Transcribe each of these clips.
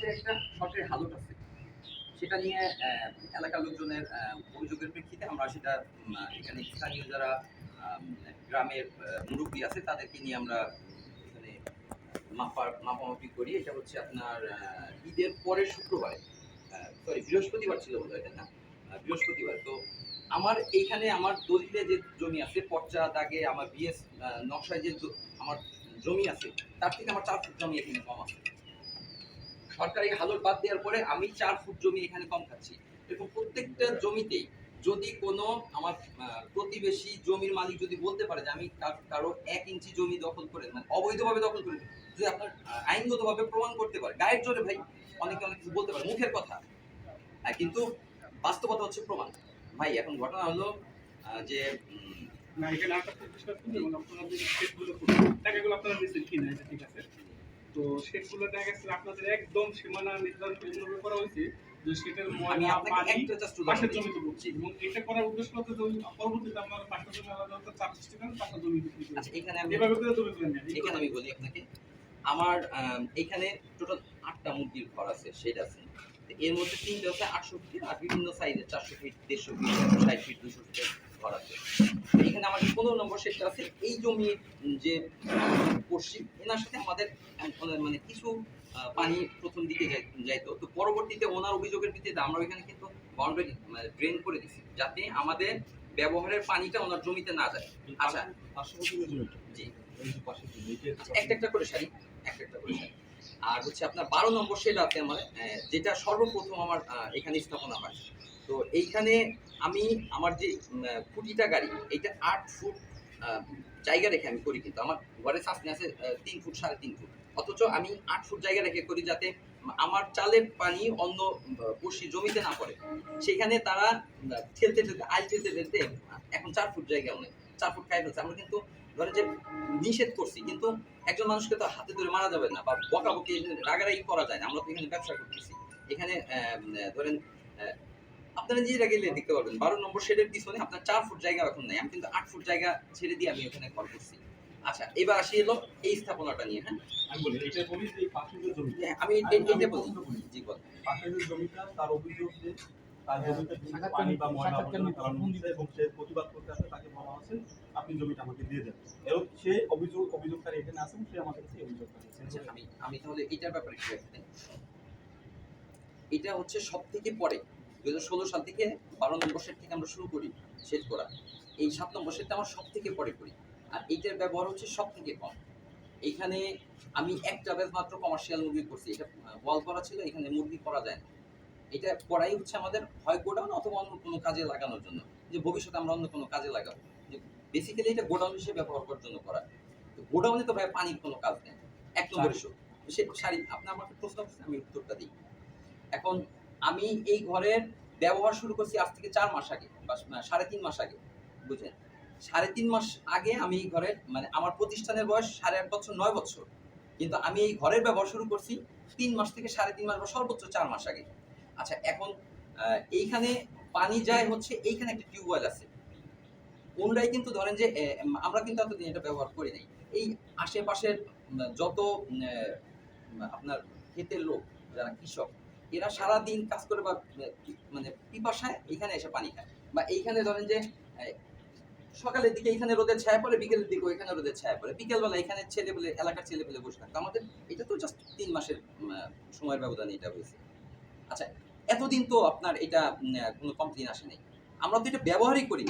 পাশে একটা সরকারি হালট আছে, সেটা নিয়ে এলাকার লোকজনের অভিযোগের প্রেক্ষিতে আমরা সেটা এখানে স্থানীয় যারা গ্রামের মুরব্বী আছে, তাদেরকে নিয়ে আমরা এখানে মাপার মাপামাপি করি। এটা হচ্ছে আপনার ঈদের পরের শুক্রবারে সরি বৃহস্পতিবার ছিল হয় তাই না? বৃহস্পতিবার। তো আমার এইখানে আমার দলিলে যে জমি আছে পর্চা দাগে, আমার বিএস নকশায় যে আমার জমি আছে, তার থেকে আমার চার জমি এখানে কম আছে। সরকারি হালট বাদ দেওয়ার পরে আমি চার ফুট জমি এখানে কম খাচ্ছি। এরকম প্রত্যেকটা জমিতেই যদি কোনো আমার প্রতিবেশী জমির মালিক যদি বলতে পারে যে আমি কারও এক ইঞ্চি জমি দখল করে মানে অবৈধভাবে দখল করে যদি আপনার আইনগতভাবে প্রমাণ করতে পারে গায়ের জোরে ভাই অনেকে অনেক কিছু বলতে পারে মুখের কথা। হ্যাঁ, কিন্তু বাস্তবতা হচ্ছে প্রমাণ। ভাই এখন ঘটনা হলো যে না এখানে আপনারা আপনারা ঠিক আছে? তো শেডগুলো দেখা গেছে আপনাদের একদম সীমানা নির্ধারণ করা হয়েছে যে সেটার ময়লা পানি পাশের জমিতে পড়ছে। এবং এটা করার উদ্দেশ্য হচ্ছে যে পরবর্তীতে আপনারা পাশের জমি আলাদা আলাদা চাপ সৃষ্টি করেন পাশের জমি বিক্রি করেন। আচ্ছা এখানে আমি এভাবে করে জমি করে নেন। এখানে আমি বলি আপনাকে আমার আম, এখানে টোটাল আটটা মুরগির ঘর আছে শেড আছে। এর মধ্যে তিনটে হচ্ছে আটশো ফিট আর বিভিন্ন সাইজের চারশো ফিট দেড়শো ফিট ষাট ফিট দুশো ফিটের ঘর আছে তো এখানে আমার যে পনেরো নম্বর শেডটা আছে এই জমির যে পশ্চিম এনার সাথে আমাদের মানে কিছু পানি প্রথম দিকে যাইতো। তো পরবর্তীতে ওনার অভিযোগের ভিত্তিতে আমরা ওইখানে কিন্তু বাউন্ডারি ড্রেন করে দিছি যাতে আমাদের ব্যবহারের পানিটা ওনার জমিতে না যায়। আচ্ছা। জি। আচ্ছা, একটা একটা করে সারি একটা একটা করে সারি। আর হচ্ছে আপনার বারো নম্বর শেড আছে আমার যেটা সর্বপ্রথম আমার এখানে স্থাপনা হয় তো এইখানে আমি আমার যে কুটিটা গাড়ি এটা আট ফুট জায়গা রেখে আমি করি কিন্তু। আমার ঘরে সামনে আছে তিন ফুট, সাড়ে তিন ফুট। অথচ আমি আট ফুট জায়গা রেখে করি যাতে আমার চালের পানি অন্য পড়শি জমিতে না পড়ে। সেখানে তারা ঠেলতে ঠেলতে, আইল ঠেলতে ঠেলতে, এখন চার ফুট জায়গা নেই চার ফুট খাই ফেলছে। আমরা কিন্তু ধরেন যে নিষেধ করছি, কিন্তু একজন মানুষকে তো হাতে ধরে মারা যাবে না বা বকাবকি, রাগারাগি করা যায় না। আমরা তো এখানে ব্যবসা করতেছি। এখানে ধরেন আপনারা নিজেরা গেলে দেখতে পারবেন। বারো নম্বর শেডের পিছনে আপনার চার ফুট জায়গা এখন নেই। আমি কিন্তু আট ফুট জায়গা ছেড়ে দিয়ে আমি ওখানে ঘর করছি। আচ্ছা এবার আসি এলো এই স্থাপনাটা নিয়ে হ্যাঁ? আমি বলি এটা বলি যে হ্যাঁ, আমি এই- বলি। জি বল। পাশের জমিটা তার অভিযোগ যে তার জমিতে পানি বা ময়লা আবর্জনা ফেলানো হচ্ছে এবং সে প্রতিবাদ করতে তাকে বলা আপনি জমিটা আমাকে দিয়ে দেন। এবং সে অভিযোগ অভিযোগকারী এখানে আসেন সে কাছে অভিযোগ আচ্ছা, করেছে আমি আমি তাহলে এটার ব্যাপারে। এটা হচ্ছে সব থেকে পরে দু হাজার ষোলো সাল থেকে বারো নম্বর সেট থেকে আমরা শুরু করি সেট করা। এই সাত নম্বর সেটটা আমার সব থেকে পরে করি। আর এইটার ব্যবহার হচ্ছে সব থেকে কম। এখানে আমি একটা ব্যাচ মাত্র কমার্শিয়াল মুরগি করছি। এটা ওয়াল করা ছিল এখানে মুরগি করা যায় না। এটা করাই হচ্ছে আমাদের হয় গোডাউন অথবা অন্য কোনো কাজে লাগানোর জন্য। যে ভবিষ্যতে আমরা অন্য কোনো কাজে লাগাবো। যে বেসিক্যালি এটা গোডাউন হিসেবে ব্যবহার করার জন্য করা। গোডাউনে তো ভাই পানির কোনো কাজ নেই। এক নম্বরের শো সে শাড়ি আপনি আমাকে প্রশ্ন করছেন আমি উত্তরটা দিই। এখন আমি এই ঘরের ব্যবহার শুরু করছি আজ থেকে চার মাস আগে, বা সাড়ে তিন মাস আগে, বুঝলেন? সাড়ে তিন মাস আগে আমি এই ঘরের মানে আমার প্রতিষ্ঠানের বয়স সাড়ে আট বছর, নয় বছর। কিন্তু আমি এই ঘরের ব্যবহার শুরু করছি তিন মাস থেকে সাড়ে তিন মাস, বা সর্বোচ্চ চার মাস আগে। আচ্ছা এখন এইখানে পানি যায় হচ্ছে, এইখানে একটা টিউবওয়েল আছে। ওনরাই কিন্তু ধরেন যে আমরা কিন্তু এতদিন এটা ব্যবহার করি নাই। এই আশেপাশের যত আপনার ক্ষেতের লোক, যারা কৃষক এরা সারা দিন কাজ করে বা মানে পিপাসায় এখানে এসে পানি খায়। বা এইখানে ধরেন যে সকালের দিকে এখানে রোদের ছায়া পড়ে, বিকেলের দিকে ওইখানে রোদের ছায়া পড়ে। বিকেলবেলা এখানে ছেলে পেলে এলাকার ছেলে পেলে বসে থাকতো আমাদের এটা তো জাস্ট তিন মাসের সময়ের ব্যবধানে এটা হয়েছে। আচ্ছা এতদিন তো আপনার এটা কোনো কমপ্লেন আসে নাই। আমরা তো এটা ব্যবহারই করি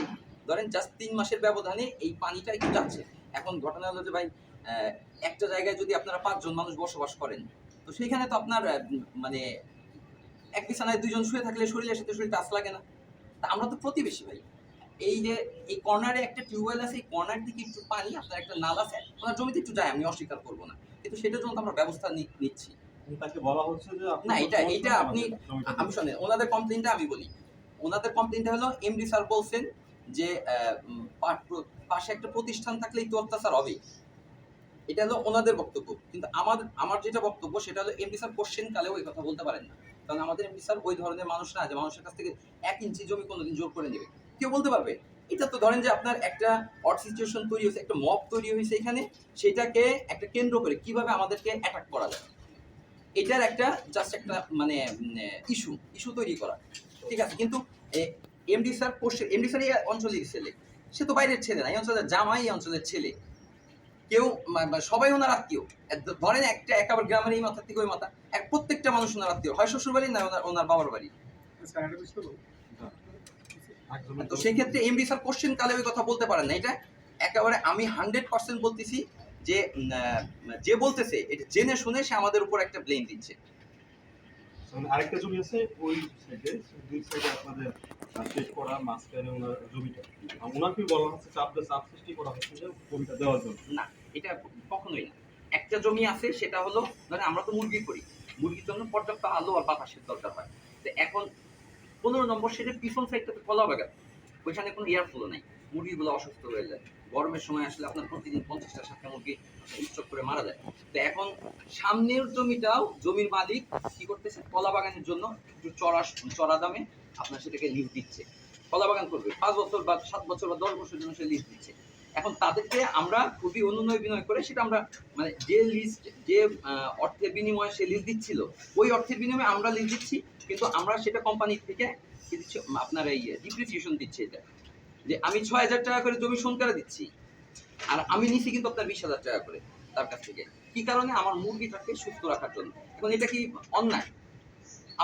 ধরেন জাস্ট তিন মাসের ব্যবধানে এই পানিটা একটু যাচ্ছে। এখন ঘটনা হলো যে ভাই একটা জায়গায় যদি আপনারা পাঁচজন মানুষ বসবাস করেন, তো সেইখানে তো আপনার মানে এক বিছানায় দুইজন শুয়ে থাকলে শরীরের সাথে শরীর টাচ লাগে না। তা আমরা তো প্রতিবেশী ভাই। এই যে এই কর্নারে একটা টিউবওয়েল আছে এই কর্নার দিকে একটু পানি আপনার একটা নাল আছে ওনার জমিতে একটু যায় আমি অস্বীকার করব না। কিন্তু সেটার জন্য তো আমরা ব্যবস্থা নিচ্ছি। তাকে বলা হচ্ছে যে না, এটা- এটা আপনি- আমি ওনাদের কমপ্লেনটা আমি বলি। ওনাদের কমপ্লেনটা হলো এমডি স্যার বলছেন যে পাশে একটা প্রতিষ্ঠান থাকলেই তো অত্যাচার হবে এটা হলো ওনাদের বক্তব্য। কিন্তু আমার আমার যেটা বক্তব্য সেটা হলো এমডি স্যার কোশ্চেন কালেও এই কথা বলতে পারেন না। কারণ আমাদের স্যার ওই ধরনের মানুষ না যে মানুষের কাছ থেকে এক ইঞ্চি জমি কোনোদিন জোর করে নেবে। কেউ বলতে পারবে, এটা তো ধরেন যে আপনার একটা অট সিচুয়েশন তৈরি হয়েছে, একটা মব তৈরি হয়েছে এখানে, সেটাকে একটা কেন্দ্র করে কীভাবে আমাদেরকে অ্যাটাক করা যায়। এটার একটা জাস্ট একটা মানে ইস্যু ইস্যু তৈরি করা। ঠিক আছে, কিন্তু MD sir question MD sir এই অঞ্চলের ছেলে, সে তো বাইরের ছেলে না, এই অঞ্চলের জামাই, এই অঞ্চলের ছেলে। কেউ সবাই ওনার আত্মীয়। ধরেন একটা একেবারে গ্রামের এই মাথা থেকে ওই মাথা এক প্রত্যেকটা মানুষ ওনার আত্মীয়। হয় শ্বশুর বাড়ি না ওনার ওনার বাবার বাড়ি? তো সেই ক্ষেত্রে এমডি স্যার কোশ্চেন কালে ওই কথা বলতে পারেন না। এটা একেবারে আমি হান্ড্রেড পার্সেন্ট বলতেছি যে যে বলতেছে এটা জেনে শুনে সে আমাদের উপর একটা ব্লেম দিচ্ছে। আরেকটা জমি আছে ওই সাইডে দুই সাইডে আপনাদের শেষ করা মাঝখানে ওনার জমিটা। আর ওনাকেই বলা হচ্ছে চাপ চাপ সৃষ্টি করা হচ্ছে যে জমিটা দেওয়ার জন্য। না। এটা কখনোই না। একটা জমি আছে, সেটা হলো, ধরেন আমরা তো মুরগি করি। মুরগির জন্য পর্যাপ্ত আলো আর বাতাসের দরকার হয়। তো এখন পনেরো নম্বর সেটের পিছন সাইডটাতে কলা বাগান ওইখানে কোনো এয়ার ফ্লো নাই। মুরগিগুলো অসুস্থ হয়ে যায়। গরমের সময় আসলে আপনার প্রতিদিন পঞ্চাশটা ষাটটা মুরগি উৎসব করে মারা যায়। তো এখন সামনের জমিটাও জমির মালিক কি করতেছে? কলা বাগানের জন্য একটু চড়া চড়া দামে আপনার সেটাকে লিজ দিচ্ছে। কলা বাগান করবে। পাঁচ বছর বা সাত বছর বা দশ বছরের জন্য সে লিজ দিচ্ছে। এখন তাদেরকে আমরা খুবই অনুনয় বিনয় করে সেটা আমরা মানে যে লিস্ট যে অর্থের বিনিময়ে সে লিজ দিচ্ছিল, ওই অর্থের বিনিময়ে আমরা লিজ দিচ্ছি, কিন্তু আমরা সেটা কোম্পানি থেকে দিচ্ছি, আপনার এই ডিপ্রিসিয়েশন দিচ্ছে এটা। যে আমি ছয় হাজার টাকা করে জমি সনকারে দিচ্ছি, আর আমি নিছি কিন্তু আপনার বিশ হাজার টাকা করে তার কাছ থেকে। কি কারণে? আমার মুরগিটাকে সুস্থ রাখার জন্য। এখন এটা কি অন্যায়?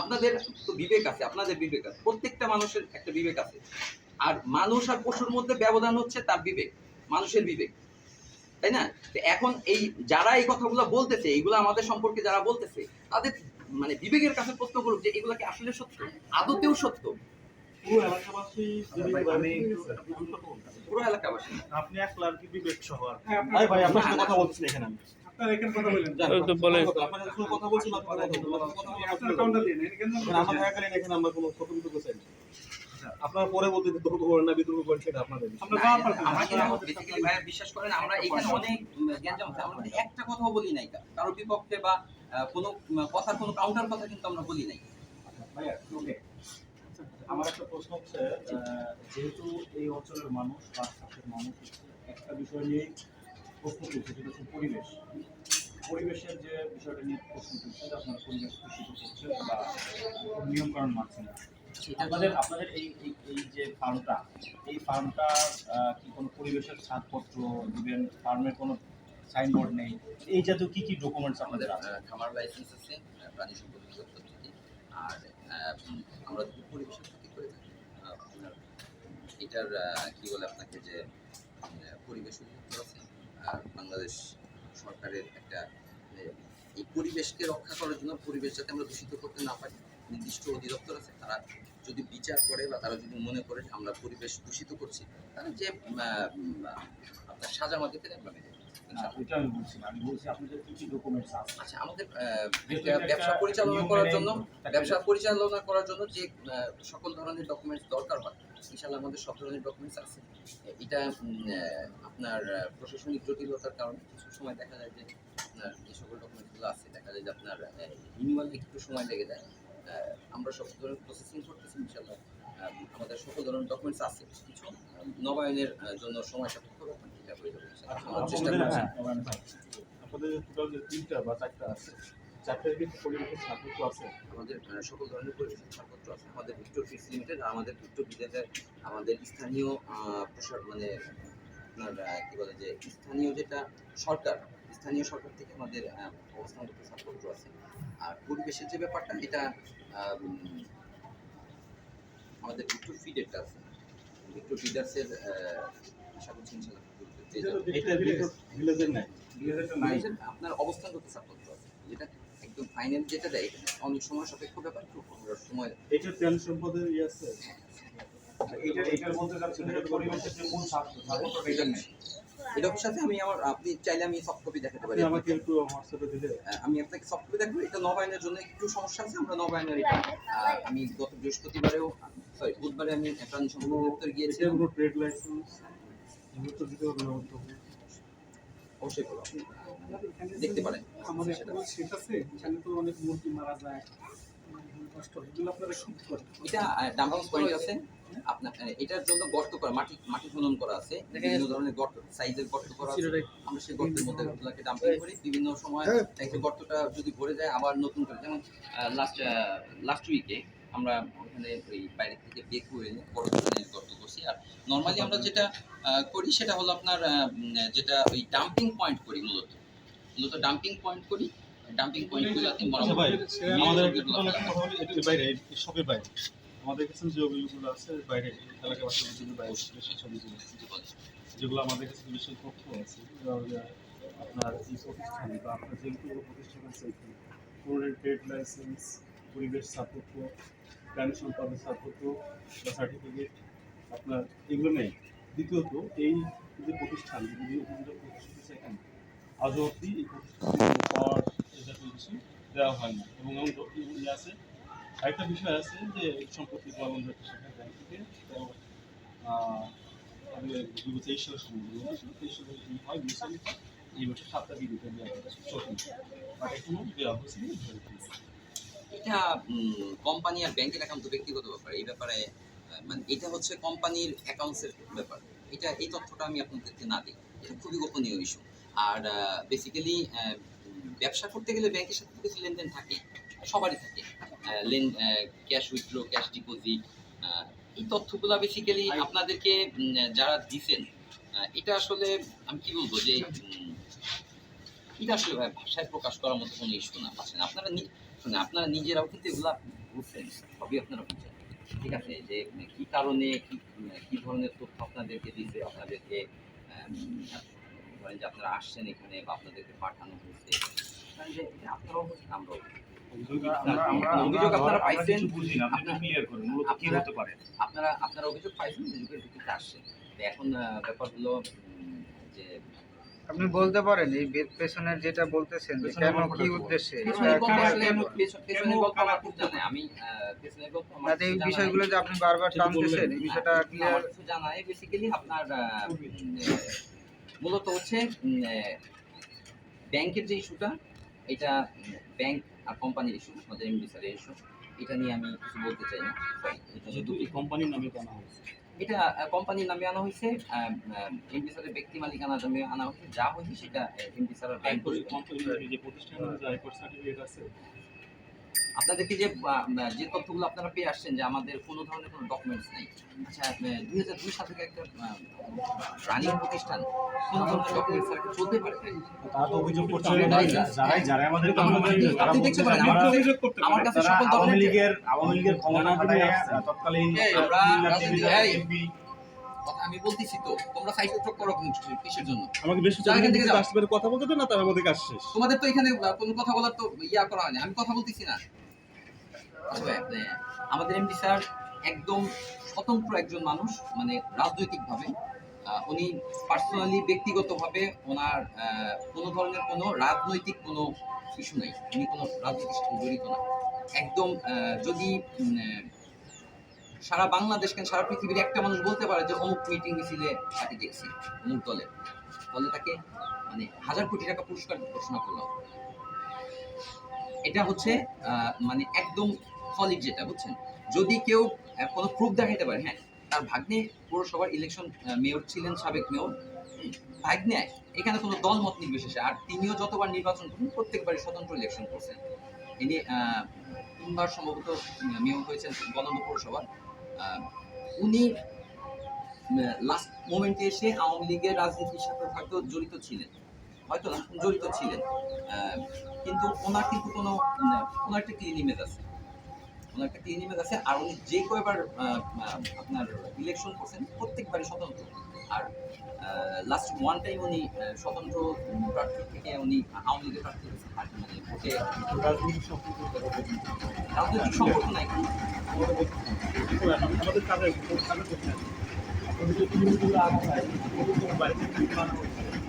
আপনাদের তো বিবেক আছে, আপনাদের বিবেক আছে। প্রত্যেকটা মানুষের একটা বিবেক আছে। আর মানুষ আর পশুর মধ্যে ব্যবধান হচ্ছে তার বিবেক। মানুষের বিবেক। তাই না? এখন এই যারা এই কথাগুলো বলতেছে এইগুলো আমাদের সম্পর্কে যারা বলতেছে তাদের মানে বিবেকের কাছে প্রশ্ন করুক যে এগুলো কি আসলে সত্য? আদতেও সত্য? পুরো এলাকাবাসী যদি আমি পুরো এলাকাবাসী। আপনি বিবেক শহর হ্যাঁ, ভাই আপনার সাথে কথা বলছি না এখানে আমি। আপনার কথা বলেন। জান, তো বলে- কোনো কথা বলছি না। কথা। আপনার কথা কাউন্টার বলুন। দিয়ে নেন এখানে এখানে আমরা থাকাকালীন এখানে আমরা কোনো কতটুকু চাই না। আপনার পরে বলতে বিতর্ক করেন না বিতর্ক করেন সেটা আপনাদের বিশ্বাস করেন আমরা এখানে অনেক উম, গ্যাঞ্জাম আমরা একটা কথাও বলি নাই কা- কারোর বিপক্ষে বা আহ, কোনো কথার কোনো কাউন্টার কথা কিন্তু আমরা বলি নাই ভাইয়া ওকে আমার একটা প্রশ্ন হচ্ছে যেহেতু এই অঞ্চলের মানুষ বা আশপাশের মানুষ একটা বিষয় নিয়ে প্রশ্ন তুলছে সেটা হচ্ছে পরিবেশ পরিবেশের যে বিষয়টা নিয়ে প্রশ্ন তুলছে যে আপনার পরিবেশ দূষিত করছে বা নিয়ম কানুন মানছে না আপনাদের আপনাদের এই এই- যে ফার্মটা এই ফার্মটা কি কোনো পরিবেশের ছাড়পত্র দিবেন ফার্মের কোনো সাইনবোর্ড নেই এই জাতীয় কি কি ডকুমেন্টস আমাদের খামার লাইসেন্স আছে প্রাণী সম্পদ অধিদপ্তর থেকে আর আমরা যদি পরিবেশের ক্ষতি করে থাকি। এটার কি বলে আপনাকে যে পরিবেশ অধিদপ্তর আছে আর বাংলাদেশ সরকারের একটা মানে, এই পরিবেশকে রক্ষা করার জন্য পরিবেশ যাতে আমরা দূষিত করতে না পারি। নির্দিষ্ট অধিদপ্তর আছে তারা যদি বিচার করে বা তারা যদি মনে করে আমরা পরিবেশ দূষিত করছি তাহলে যে আপনার সাজা মাধ্যমে থেকে আমরা আচ্ছা আমাদের ব্যবসা পরিচালনা করার জন্য ব্যবসা পরিচালনা করার জন্য যে সকল ধরনের ডকুমেন্টস দরকার হয় ইনশাআল্লাহ আমাদের সব ধরনের ডকুমেন্টস আছে। এটা আপনার প্রশাসনিক জটিলতার কারণে কিছু সময় দেখা যায় যে আপনার যে সকল ডকুমেন্টসগুলো আছে দেখা যায় যে আপনার রিনিউয়াল একটু সময় লেগে যায়। আমরা সব ধরনের প্রসেসিং করতেছি ইনশাআল্লাহ আহ, আমাদের সকল ধরনের ডকুমেন্টস আছে কিছু। নবায়নের জন্য সময় সাপেক্ষ ব্যাপার এটা হয়ে যাবে চেষ্টা করছি। আপনাদের টোটাল যে তিনটা বা চারটা আছে আমাদের সকল ধরনের পরিবেশের ছাড়পত্র আছে। আমাদের ভিক্টোর লিমিটেড আমাদের ভিক্টোর আমাদের স্থানীয় মানে আপনার কি বলে যে স্থানীয় যেটা সরকার স্থানীয় সরকার থেকে আমাদের অবস্থানগত ছাড়পত্র আছে। আর পরিবেশের যে ব্যাপারটা এটা আমাদের ভিক্টোর ফিডেরটা আছে। ভিক্টোর ফিডার্সের আশা করছি ইনশাল্লাহ আপনার অবস্থানগত ছাড়পত্র আছে। যেটা একদম ফাইনাল যেটা দেয় অনেক সময় সাপেক্ষ ব্যাপার একটু সময় এটা প্রাণী সম্পদের ইয়ে আছে। এটা এটার বলতে চাচ্ছেন যে পরিবেশের যে মূল ছাত্র ছাত্রটা এটা নেই এটা সাথে আমি আমার আপনি চাইলে আমি সফট কপি দেখাতে পারি আমাকে একটু হোয়াটসঅ্যাপে দিলে। আহ, আমি আপনাকে সফট কপি দেখাবো। এটা নবায়নের জন্য একটু সমস্যা আছে আমরা নবায়নের এটা আমি গত বৃহস্পতিবারেও সরি বুধবারে আমি প্রাণী সম্পদ দপ্তর গিয়েছিলাম কোনো ট্রেড লাইসেন্স দিতে হবে। না অবশ্যই। করব দেখতে পারেন। আমাদের সেটা। একটা সেট আছে এখানে তো অনেক মুরগি মারা যায় কষ্ট এগুলো আপনারা শুট করেন? এটা ডাম্পিং পয়েন্ট আছে। আপনার এটার জন্য গর্ত করা মাটি মাটি খনন করা আছে। বিভিন্ন ধরনের গর্ত সাইজের গর্ত করা আছে। আমরা সেই গর্তের মধ্যে ওগুলাকে ডাম্পিং করি। বিভিন্ন সময় একটা গর্তটা যদি ভরে যায় আবার নতুন করে। যেমন লাস্ট লাস্ট উইকে আমরা ওখানে ওই বাইরে থেকে বেক করে বড় ধরনের গর্ত করছি। আর নর্মালি আমরা যেটা করি সেটা হলো আপনার আহ, যেটা ওই ডাম্পিং পয়েন্ট করি মূলত। মূলত ডাম্পিং পয়েন্ট করি। ডাম্পিং আচ্ছা আমাদের একটা কথা বলি এটার বাইরে সবের বাইরে। আমাদের কাছে যে অভিযোগগুলো আছে, বাইরে এলাকাবাসী অভিযোগের বাইরে সেই সব যেগুলো আমাদের কাছে বিশেষ তথ্য আছে আপনার এই প্রতিষ্ঠান বা আপনার যেগুলো প্রতিষ্ঠান আছে এখানে ট্রেড লাইসেন্স পরিবেশ ছাড়পত্র প্রাণী সম্পদের ছাড়পত্র বা সার্টিফিকেট আপনার এগুলো নেই। দ্বিতীয়ত, এই যে প্রতিষ্ঠান যে অভিযোগ প্রতিষ্ঠান এখানে, আজও অবধি এই প্রতিষ্ঠানে কিছু দেওয়া হয় না। এবং এমন আছে আরেকটা বিষয় আছে যে সম্পত্তি পালন হচ্ছে সেখানে ব্যাংক থেকে তো, আহ, তাদের দু হাজার তেইশ সালের দুই এই বছর সাতটা বিদ্যুতের দেওয়া চলছে বাট এখনও দেওয়া হয়েছে। এটা কোম্পানি আর ব্যাংকের অ্যাকাউন্ট ব্যক্তিগত ব্যাপার এই ব্যাপারে মানে এটা হচ্ছে কোম্পানির অ্যাকাউন্টসের ব্যাপার। এটা এই তথ্যটা আমি আপনাদেরকে না দিই এটা খুবই গোপনীয় ইস্যু আর বেসিক্যালি ব্যবসা করতে গেলে ব্যাংকের সাথে কিছু লেনদেন থাকে সবারই থাকে। লেন ক্যাশ উইথড্র ক্যাশ ডিপোজিট এই তথ্যগুলো বেসিক্যালি আপনাদেরকে যারা দিচ্ছেন এটা আসলে আমি কি বলব যে এটা আসলে ভাই ভাষায় প্রকাশ করার মতো কোনো ইস্যু না পাচ্ছেন আপনারা শুনে আপনারা নিজেরাও কিন্তু এগুলো বুঝছেন সবই আপনারা বুঝছেন। ঠিক আছে যে কি কারণে কি কি ধরনের তথ্য আপনাদেরকে দিতে আপনাদেরকে ধরেন যে আপনারা আসছেন এখানে বা আপনাদেরকে পাঠানো হয়েছে আপনারাও বুঝছেন আমরাও আমরা- আমরা- অভিযোগ আপনারা পাইছেন? বুঝি না, আপনি আপনারা- clear করুন, মূলত কি আপনারা- হতে পারে? আপনারা আপনারা অভিযোগ পাইছেন অভিযোগের ভিত্তিতে আসছেন তো এখন ব্যাপার হলো যে আপনি বলতে পারেন এই বে- পেছনের যেটা বলতেছেন কেন কি উদ্দেশ্যে? জানা আমি এই বিষয়গুলো যে আপনি বারবার টানতেছেন এই বিষয়টা ক্লিয়ার কিছু জানা বেসিক্যালি আপনার মূলত হচ্ছে ব্যাংকের যে ইস্যুটা এটা ব্যাংক আর কোম্পানির ইস্যু আমাদের এমডি স্যারের ইস্যু এটা নিয়ে আমি কিছু বলতে চাই না। সরি যেহেতু এই কোম্পানির নামে কেন হয়েছে? এটা কোম্পানির নামে আনা হয়েছে এমডি স্যারের ব্যক্তি মালিকানা নামে আনা হয়েছে যা হয়েছে সেটা এমডি স্যারের ব্যাংক তারপরে যে প্রতিষ্ঠানের যে আয়কর সার্টিফিকেট আছে আপনাদেরকে যে যে তথ্যগুলো আপনারা পেয়ে আসছেন যে আমাদের কোনো ধরনের কোনো ডকুমেন্টস নেই আচ্ছা দুই হাজার দুই সাল থেকে একটা রানিং প্রতিষ্ঠান কোনো ধরনের ডকুমেন্টস ছাড়া চলতে পারে? তারা তো অভিযোগ করছে যারাই- যারাই আমাদের আপনি- দেখতে পারেন, আমার কাছে- অভিযোগ করতে আমার কাছে তারা সকল আওয়ামী লীগের আওয়ামী লীগের ক্ষমতা। তৎকালীন আমরা আমি বলতেছি তো তোমরা সাইড করো কিসের জন্য? আমাকে বেশি এখান থেকে যাও। আসতে পারে কথা বলতে না তার আমাদের শেষ। তোমাদের তো এখানে কোনো কথা বলার তো ইয়া করা হয়নি আমি কথা বলতেছি না। আমাদের এমডি স্যার একদম স্বতন্ত্র একজন মানুষ মানে রাজনৈতিকভাবে। উনি পার্সোনালি ব্যক্তিগতভাবে ওনার কোনো ধরনের কোনো রাজনৈতিক কোনো ইস্যু নেই। উনি কোনো রাজনীতির সাথে জড়িত না। একদম যদি সারা বাংলাদেশ কেন, সারা পৃথিবীর একটা মানুষ বলতে পারে যে, অমুক মিটিং মিছিলে তাকে দেখছি, অমুক দলে। ফলে তাকে মানে হাজার কোটি টাকা পুরস্কার ঘোষণা করল এটা হচ্ছে মানে একদম সলিড যেটা বুঝছেন? যদি কেউ আহ, কোনো প্রুফ দেখাইতে পারে হ্যাঁ তার ভাগ্নে পৌরসভার ইলেকশন মেয়র ছিলেন সাবেক মেয়র ভাগ্নে এখানে কোনো দল মত নির্বিশেষে আর তিনিও যতবার নির্বাচন করেন প্রত্যেকবারই স্বতন্ত্র ইলেকশন করছেন। ইনি তিনবার সম্ভবত মেয়র হয়েছেন গণন্দ পৌরসভার উনি লাস্ট মোমেন্টে এসে আওয়ামী লীগের রাজনীতির সাথে হয়তো জড়িত ছিলেন হয়তো না জড়িত ছিলেন কিন্তু ওনার কিন্তু কোনো ওনার একটা ক্লিন ইমেজ আছে। ওনার একটা ক্লিন ইমেজ আছে আর উনি যে কয়বার আপনার ইলেকশন করছেন প্রত্যেকবারই স্বতন্ত্র। আর লাস্ট ওয়ান টাইম উনি স্বতন্ত্র প্রার্থী থেকে উনি আওয়ামী লীগের প্রার্থী হয়েছেন আর মানে ভোটে রাজনৈতিক সম্পর্ক রাজনৈতিক সম্পর্ক নাই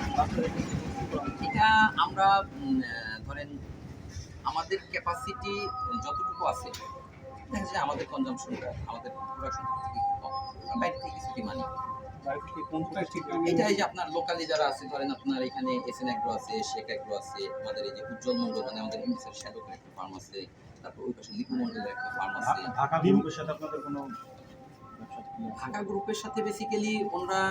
আমাদের এটা আমরা ধরেন আমাদের ক্যাপাসিটি যতটুকু আছে দেখা যায় আমাদের কনজামশনটা আমাদের প্রোডাকশন থেকে কম। বাইরে থেকে কিছু মানি ঠিক এটা এই যে আপনার লোকালি যারা আছে ধরেন আপনার এখানে এস এন অ্যাগ্রো আছে শেখ অ্যাগ্রো আছে আমাদের এই যে উজ্জ্বল মন্ডল মানে আমাদের ইংলিশের শ্যাডো একটা ফার্ম আছে তারপর ওই পাশে লিপু মন্ডলের একটা ফার্ম আছে। ঢাকা গ্রুপের সাথে আপনাদের কোনো কি? ঢাকা গ্রুপের সাথে বেসিক্যালি ওনারা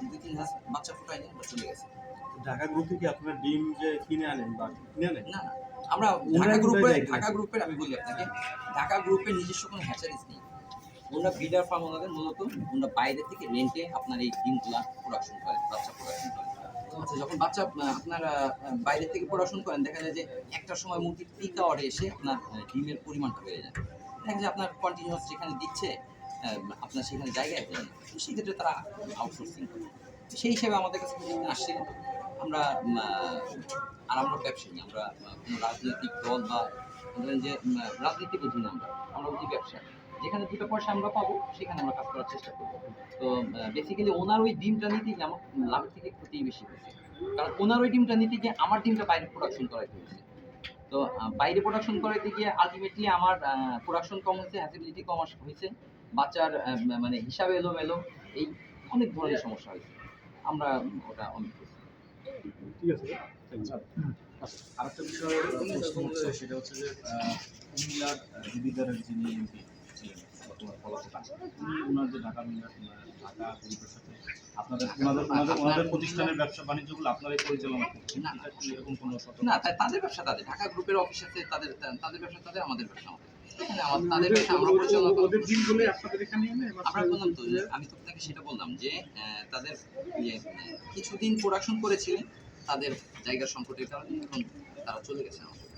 দুই তিন হাজার বাচ্চা ফুটায়নি ওরা চলে গেছে। ঢাকা গ্রুপ থেকে আপনার ডিম যে কিনে আনেন বা কিনে আনেন? না না। আমরা ঢাকা গ্রুপের ঢাকা গ্রুপের আমি বলি আপনাকে ঢাকা গ্রুপের নিজস্ব কোনো হ্যাচারিজ নেই। ওনারা ব্রিডার ফার্ম ওনাদের মূলত ওনারা বাইরে থেকে রেন্টে আপনার এই ডিমগুলা প্রোডাকশন করেন বাচ্চা প্রোডাকশন করেন আচ্ছা যখন বাচ্চা আপনারা বাইরে থেকে প্রোডাকশন করেন দেখা যায় যে একটা সময় মুরগির পিক আওয়ারে এসে আপনার ডিমের পরিমাণটা বেড়ে যায়। দেখা যায় আপনার কন্টিনিউয়াস যেখানে দিচ্ছে আপনার সেখানে জায়গায় হয়ে যায় তো সেই ক্ষেত্রে তারা আউটসোর্সিং করে। সেই হিসেবে আমাদের কাছে আসছিল আমরা আর আমরা ব্যবসায়ী, আমরা কোনো রাজনৈতিক দল বা যে রাজনীতি বুঝি না আমরা আমরা বুঝি ব্যবসা যেখানে দুটো পয়সা আমরা পাবো, সেখানে আমরা কাজ করার চেষ্টা করব। তো বেসিক্যালি ওনার ওই ডিমটা নিতে গিয়ে আমার লাভের থেকে ক্ষতি বেশি হয়েছে। কারণ ওনার ওই ডিমটা নিতে গিয়ে আমার ডিমটা বাইরে প্রোডাকশন করাইতে হয়েছে। তো বাইরে প্রোডাকশন করাইতে গিয়ে আলটিমেটলি আমার প্রোডাকশন কম হয়েছে হ্যাসিবিলিটি কম হয়েছে। বাচ্চার মানে হিসাবে এলো মেলো এই অনেক ধরনের সমস্যা হয়েছে। আমরা ওটা অনেক। ঠিক আছে? আচ্ছা, আরেকটা বিষয় প্রশ্ন হচ্ছে সেটা হচ্ছে যে কুমিল্লার বিবিধারের যিনি এমপি ছিলেন বর্তমান পলাতক উনি ওনার যে ঢাকা মিলার ঢাকা গ্রুপের সাথে আপনাদের ওনাদের ওনাদের ওনাদের প্রতিষ্ঠানের ব্যবসা বাণিজ্যগুলো আপনারাই পরিচালনা করছেন না। এটা এরকম কোনো না তাদের ব্যবসা তাদের ঢাকা গ্রুপের অফিস আছে তাদের তাদের ব্যবসা তাদের আমাদের ব্যবসা আমাদের। তাদের ব্যবসা আমরা পরিচালনা করব। ওদের দিনগুলো আপনাদের এখানে এনে আমরা বললাম তো আমি তো আপনাকে সেটা বললাম যে আহ, তাদের ইয়ে, কিছুদিন প্রোডাকশন করেছিলেন তাদের জায়গার সংকটের কারণে এখন তারা চলে গেছে আমাদের।